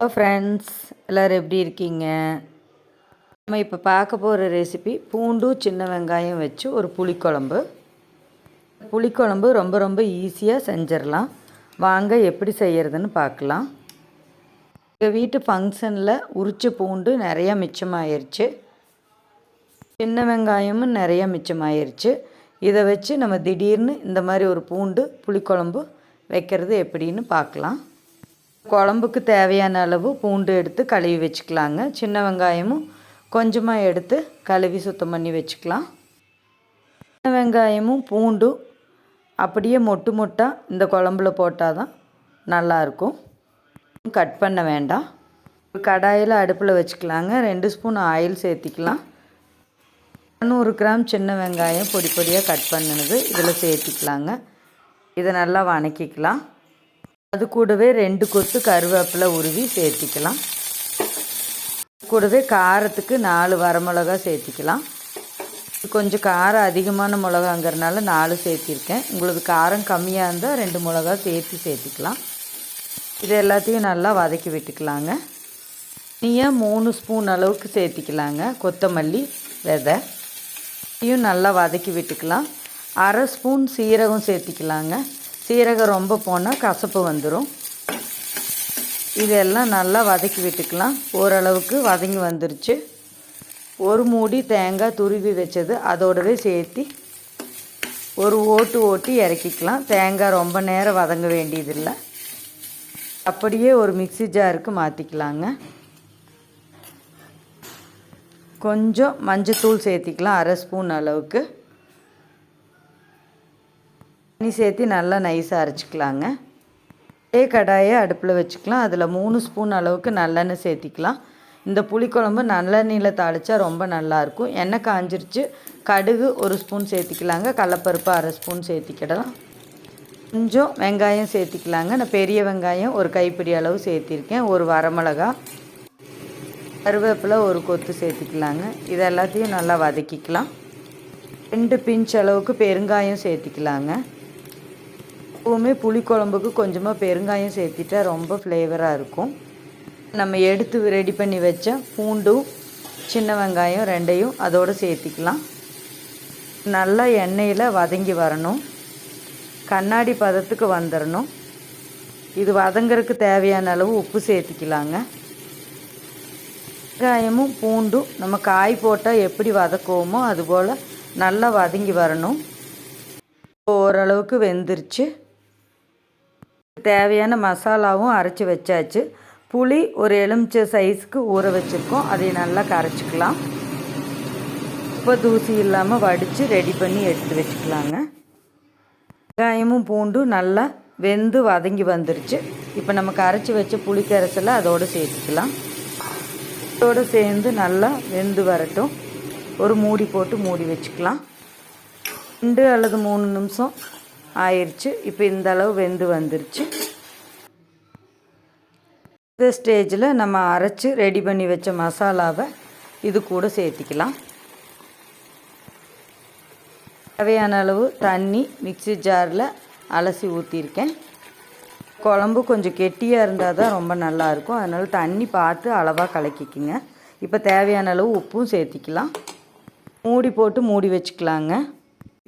Hello friends எல்லோரும் எப்படி இருக்கீங்க? நம்ம இப்போ பார்க்க போகிற ரெசிபி பூண்டு சின்ன வெங்காயம் வச்சு ஒரு புளிக்குழம்பு. புளிக்குழம்பு ரொம்ப ரொம்ப ஈஸியாக செஞ்சிடலாம். வாங்க எப்படி செய்கிறதுன்னு பார்க்கலாம். எங்கள் வீட்டு ஃபங்க்ஷனில் உரிச்ச பூண்டு நிறையா மிச்சமாயிருச்சு. சின்ன வெங்காயமும் நிறையா மிச்சமாயிருச்சு. இதை வச்சு நம்ம திடீர்னு இந்த மாதிரி ஒரு பூண்டு புளிக்குழம்பு வைக்கிறது எப்படின்னு பார்க்கலாம். குழம்புக்கு தேவையான அளவு பூண்டு எடுத்து கழுவி வச்சுக்கலாங்க. சின்ன வெங்காயமும் கொஞ்சமாக எடுத்து கழுவி சுத்தம் பண்ணி வச்சுக்கலாம். சின்ன வெங்காயமும் பூண்டும் அப்படியே மொட்டு மொட்டாக இந்த குழம்புல போட்டால் தான் நல்லாயிருக்கும் கட் பண்ண வேண்டாம். கடாயில் அடுப்பில் வச்சுக்கலாங்க. ரெண்டு ஸ்பூன் ஆயில் சேர்த்திக்கலாம். நூறு கிராம் சின்ன வெங்காயம் பொடி பொடியாக கட் பண்ணினது இதில் சேர்த்திக்கலாங்க. இதை நல்லா வணக்கிக்கலாம். அது கூடவே ரெண்டு கொத்து கருவேப்பிலை உருவி சேர்த்திக்கலாம். கூடவே காரத்துக்கு நாலு வரமிளகா சேர்த்திக்கலாம். கொஞ்சம் காரம் அதிகமான மிளகாங்கிறனால நாலு சேர்த்திருக்கேன். உங்களுக்கு காரம் கம்மியாக இருந்தால் ரெண்டு மிளகா சேர்த்து சேர்த்திக்கலாம். இது எல்லாத்தையும் நல்லா வதக்கி விட்டுக்கலாங்க. நீயாக மூணு ஸ்பூன் அளவுக்கு சேர்த்திக்கலாங்க. கொத்தமல்லி விதை. இதையும் நல்லா வதக்கி விட்டுக்கலாம். அரை ஸ்பூன் சீரகம் சேர்த்திக்கலாங்க. சீரகம் ரொம்ப போனால் கசப்பு வந்துடும் இதெல்லாம் நல்லா வதக்கி விட்டுக்கலாம். ஓரளவுக்கு வதங்கி வந்துருச்சு. ஒரு மூடி தேங்காய் துருவி வச்சது அதோடவே சேர்த்து ஒரு ஓட்டு ஓட்டி இறக்கிக்கலாம். தேங்காய் ரொம்ப நேரம் வதங்க வேண்டியதில்லை. அப்படியே ஒரு மிக்சி ஜாருக்கு மாற்றிக்கலாங்க கொஞ்சம் மஞ்சத்தூள் சேர்த்திக்கலாம் அரை ஸ்பூன் அளவுக்கு. தண்ணி சேர்த்து நல்லா நைஸாக அரைச்சிக்கலாங்க. அதே கடாயை அடுப்பில் வச்சுக்கலாம். அதில் மூணு ஸ்பூன் அளவுக்கு நல்லெண்ணெய் சேர்த்திக்கலாம். இந்த புளிக்குழம்பு நல்லெண்ணெயில் தாளித்தா ரொம்ப நல்லாயிருக்கும் எண்ணெய் காஞ்சிருச்சு. கடுகு ஒரு ஸ்பூன் சேர்த்திக்கலாங்க. கடலப்பருப்பு அரை ஸ்பூன் சேர்த்திக்கிடலாம். கொஞ்சம் வெங்காயம் சேர்த்திக்கலாங்க. நான் பெரிய வெங்காயம் ஒரு கைப்பிடி அளவு சேர்த்திருக்கேன். ஒரு வரமிளகா கருவேப்பிலை ஒரு கொத்து சேர்த்திக்கலாங்க. இது எல்லாத்தையும் நல்லா வதக்கிக்கலாம். ரெண்டு பிஞ்ச் அளவுக்கு பெருங்காயம் சேர்த்திக்கலாங்க. எப்போவுமே புளிக்குழம்புக்கு கொஞ்சமாக பெருங்காயம் சேர்த்திட்டா ரொம்ப ஃப்ளேவராக இருக்கும். நம்ம எடுத்து ரெடி பண்ணி வச்ச பூண்டும் சின்ன வெங்காயம் ரெண்டையும் அதோடு சேர்த்திக்கலாம். நல்லா எண்ணெயில் வதங்கி வரணும். கண்ணாடி பதத்துக்கு வந்துடணும் இது வதங்கிறதுக்கு தேவையான அளவு உப்பு சேர்த்திக்கலாங்க. வெங்காயமும் பூண்டும் நம்ம காய் போட்டால் எப்படி வதக்குவோமோ அதுபோல் நல்லா வதங்கி வரணும். ஓரளவுக்கு வெந்துருச்சு. தேவையான மசாலாவும் அரைச்சி வச்சாச்சு. புளி ஒரு எலுமிச்சை சைஸ்க்கு ஊற வச்சுருக்கோம். அதை நல்லா கரைச்சிக்கலாம். இப்போ தூசி இல்லாமல் வடித்து ரெடி பண்ணி எடுத்து வச்சுக்கலாங்க. வெங்காயமும் பூண்டும் நல்லா வெந்து வதங்கி வந்துருச்சு. இப்போ நம்ம கரைச்சி வச்ச புளிக்கரைசலை அதோடு சேர்த்துக்கலாம். அதோடு சேர்ந்து நல்லா வெந்து வரட்டும். ஒரு மூடி போட்டு மூடி வச்சுக்கலாம். ரெண்டு அல்லது மூணு நிமிஷம் ஆயிடுச்சு இப்போ இந்த அளவு வெந்து வந்துருச்சு. இந்த ஸ்டேஜில் நம்ம அரைச்சி ரெடி பண்ணி வச்ச மசாலாவை இது கூட சேர்த்திக்கலாம். தேவையான அளவு தண்ணி மிக்சி ஜாரில் அலசி ஊற்றிருக்கேன் குழம்பு கொஞ்சம் கெட்டியாக இருந்தால் தான் ரொம்ப நல்லாயிருக்கும் அதனால் தண்ணி பார்த்து அளவாக கலக்கிக்குங்க. இப்போ தேவையான அளவு உப்பும் சேர்த்திக்கலாம். மூடி போட்டு மூடி வச்சுக்கலாங்க.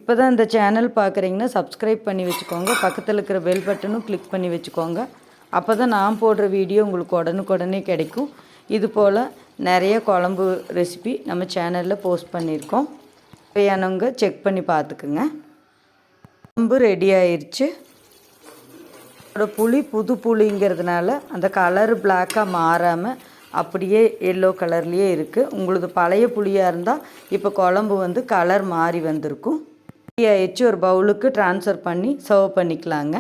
இப்போ தான் இந்த சேனல் பார்க்குறீங்கன்னா சப்ஸ்கிரைப் பண்ணி வச்சுக்கோங்க. பக்கத்தில் இருக்கிற பெல் பட்டனும் கிளிக் பண்ணி வச்சுக்கோங்க. அப்போ தான் நான் போடுற வீடியோ உங்களுக்கு உடனுக்குடனே கிடைக்கும். இது போல் நிறைய குழம்பு ரெசிபி நம்ம சேனலில் போஸ்ட் பண்ணியிருக்கோம். தேவையானவங்க செக் பண்ணி பார்த்துக்குங்க. குழம்பு ரெடி ஆயிடுச்சு அதோட புளி புது புளிங்கிறதுனால அந்த கலரு பிளாக்காக மாறாமல் அப்படியே எல்லோ கலர்லேயே இருக்குது உங்களது பழைய புளியாக இருந்தால் இப்போ குழம்பு வந்து கலர் மாறி வந்திருக்கும். ஆயிடுச்சு ஒரு பவுலுக்கு ட்ரான்ஸ்ஃபர் பண்ணி சர்வ் பண்ணிக்கலாங்க.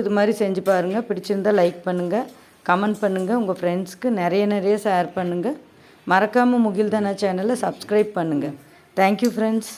இது மாதிரி செஞ்சு பாருங்கள் பிடிச்சிருந்தால் லைக் பண்ணுங்கள் கமெண்ட் பண்ணுங்கள் உங்கள் ஃப்ரெண்ட்ஸ்க்கு நிறைய நிறைய ஷேர் பண்ணுங்கள் மறக்காமல் முகில்தானா சேனலை சப்ஸ்கிரைப் பண்ணுங்கள் தேங்க்யூ ஃப்ரெண்ட்ஸ்